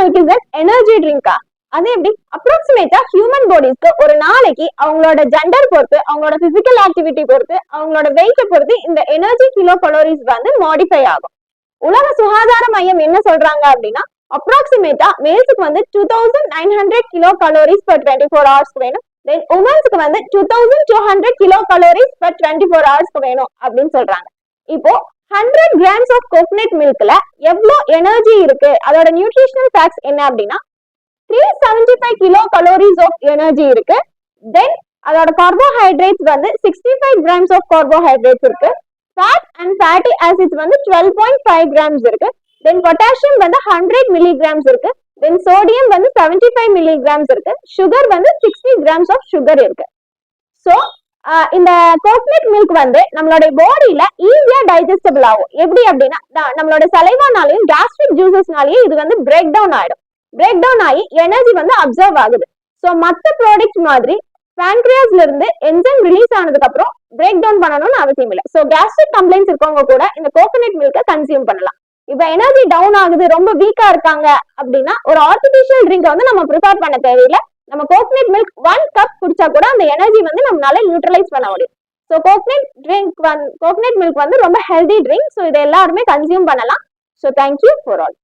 Milk is an energy ட்ரிங்கா அது எப்படி? அப்ராக்சிமேட்டா ஹியூமன் பாடிஸ்க்கு ஒரு நாளைக்கு அவங்களோட ஜெண்டர் பொறுத்து அவங்களோட பிசிக்கல் ஆக்டிவிட்டி பொறுத்து அவங்களோட வெயிட்டை பொறுத்து இந்த எனர்ஜி கிலோ கலோரிஸ் வந்து மாடிஃபை ஆகும். உலக சுகாதார மையம் என்ன சொல்றாங்க அப்படின்னா அப்ராக்சிமேட்டா மேல்ஸுக்கு வந்து two thousand nine hundred kilocalories per twenty four ஹவர்ஸ்க்கு வேணும் தென் உமன்ஸ்க்கு வந்து two thousand two hundred kilocalories per twenty four ஹவர்ஸ்க்கு வேணும் அப்படின்னு சொல்றாங்க. இப்போ ஹண்ட்ரட் கிராம்ஸ் ஆஃப் கோகனட் மில்க்ல எவ்வளோ எனர்ஜி இருக்கு? அதோட நியூட்ரிஷனல் ஃபேக்ட்ஸ் என்ன அப்படின்னா three seventy five kilocalories of energy இருக்கு. தென் அதோட கார்போஹைட்ரேட்ஸ் வந்து sixty five grams of carbohydrates இருக்கு. ஃபேட் அண்ட் ஃபேட்டி ஆசிட்ஸ் வந்து டுவெல் பாயிண்ட் ஃபைவ் கிராம்ஸ் இருக்கு. தென் பொட்டாசியம் வந்து ஹண்ட்ரட் மில்லிகிராம்ஸ் இருக்கு. தென் சோடியம் வந்து செவன்டி ஃபைவ் மில்லிகிராம்ஸ் இருக்கு. சுகர் வந்து சிக்ஸ்டி கிராம்ஸ் ஆஃப் சுகர் இருக்கு. ஸோ இந்த கோகனட் மில்க் வந்து நம்மளோட பாடியில ஈஸியா டைஜஸ்டபிள் ஆகும். எப்படி அப்படின்னா நம்மளோட சலைவானாலையும் கேஸ்ட்ரிக் ஜூசஸ்னாலையும் இது வந்து பிரேக் டவுன் ஆயிடும். பிரேக் டவுன் ஆகி எனர்ஜி வந்து அப்சர்வ் ஆகுது. ஸோ மற்ற ப்ராடக்ட்ஸ் மாதிரி பேன்க்ரியாஸ்ல இருந்து என்சைம் ரிலீஸ் ஆனதுக்கு அப்புறம் பிரேக் டவுன் பண்ணணும்னு அவசியம் இல்லை. ஸோ கேஸ்ட்ரிக் கம்ப்ளைண்ட்ஸ் இருக்கவங்க கூட இந்த கோகனட் மில்கை கன்சியூம் பண்ணலாம். இப்போ எனர்ஜி டவுன் ஆகுது ரொம்ப வீக்கா இருக்காங்க அப்படின்னா ஒரு ஆர்டிபிஷியல் ட்ரிங்க் வந்து நம்ம ப்ரிப்பேர் பண்ண தேவையில்லை. நம்ம கோகனட் மில்க் ஒன் கப் குடிச்சா கூட அந்த எனர்ஜி வந்து நம்மளால நியூட்ரலைஸ் பண்ண முடியும். ஸோ கோகனட் ட்ரிங்க் வந்து கோகனட் மில்க் வந்து ரொம்ப ஹெல்தி ட்ரிங்க் ஸோ இதை எல்லாருமே கன்சியூம் பண்ணலாம். So thank you for all